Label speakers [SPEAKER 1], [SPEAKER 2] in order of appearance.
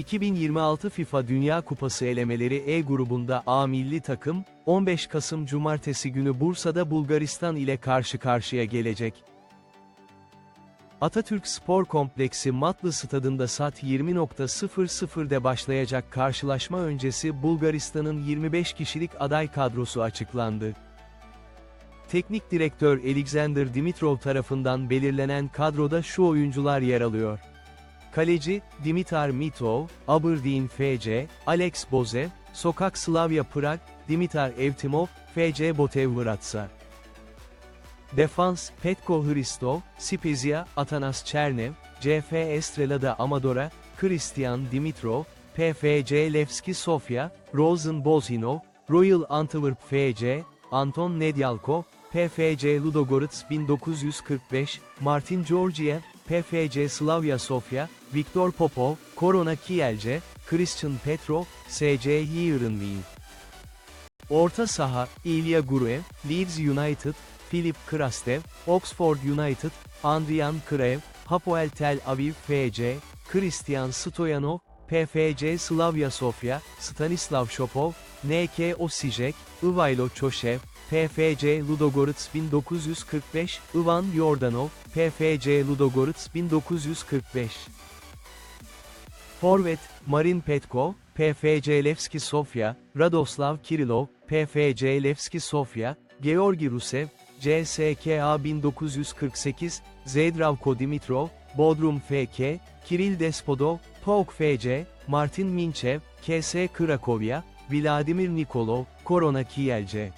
[SPEAKER 1] 2026 FIFA Dünya Kupası elemeleri E grubunda A milli takım, 15 Kasım Cumartesi günü Bursa'da Bulgaristan ile karşı karşıya gelecek. Atatürk Spor Kompleksi Matlı Stadında saat 20.00'de başlayacak karşılaşma öncesi Bulgaristan'ın 25 kişilik aday kadrosu açıklandı. Teknik direktör Alexander Dimitrov tarafından belirlenen kadroda şu oyuncular yer alıyor. Kaleci, Dimitar Mitov, Aberdeen FC, Alex Boze, Sokak Slavia Prag, Dimitar Evtimov, FC Botev Vratsa. Defans, Petko Hristov, Spezia, Atanas Chernev, CF Estrelada Amadora, Christian Dimitrov, PFC Levski Sofia, Rosen Bozhinov, Royal Antwerp FC, Anton Nedyalkov, PFC Ludogorets 1945, Martin Georgiev, PFC Slavia Sofia, Viktor Popov, Korona Kielce, Christian Petrov, SC Yeerenveen. Orta saha, Ilya Gurev, Leeds United, Filip Krastev, Oxford United, Andrian Krev, Hapoel Tel Aviv FC, Christian Stoyanov, PFC Slavia Sofia, Stanislav Shopov, NK Osijek, Ivailo Çoşev, PFC Ludogorets 1945, Ivan Yordanov, PFC Ludogorets 1945. Forvet, Marin Petkov, PFC Levski Sofia, Radoslav Kirilov, PFC Levski Sofia, Georgi Rusev, CSKA 1948, Zdravko Dimitrov, Bodrum FK, Kiril Despodov, PAOK FC, Martin Minchev, KS Krakovya, Vladimir Nikolov, Korona Kielce.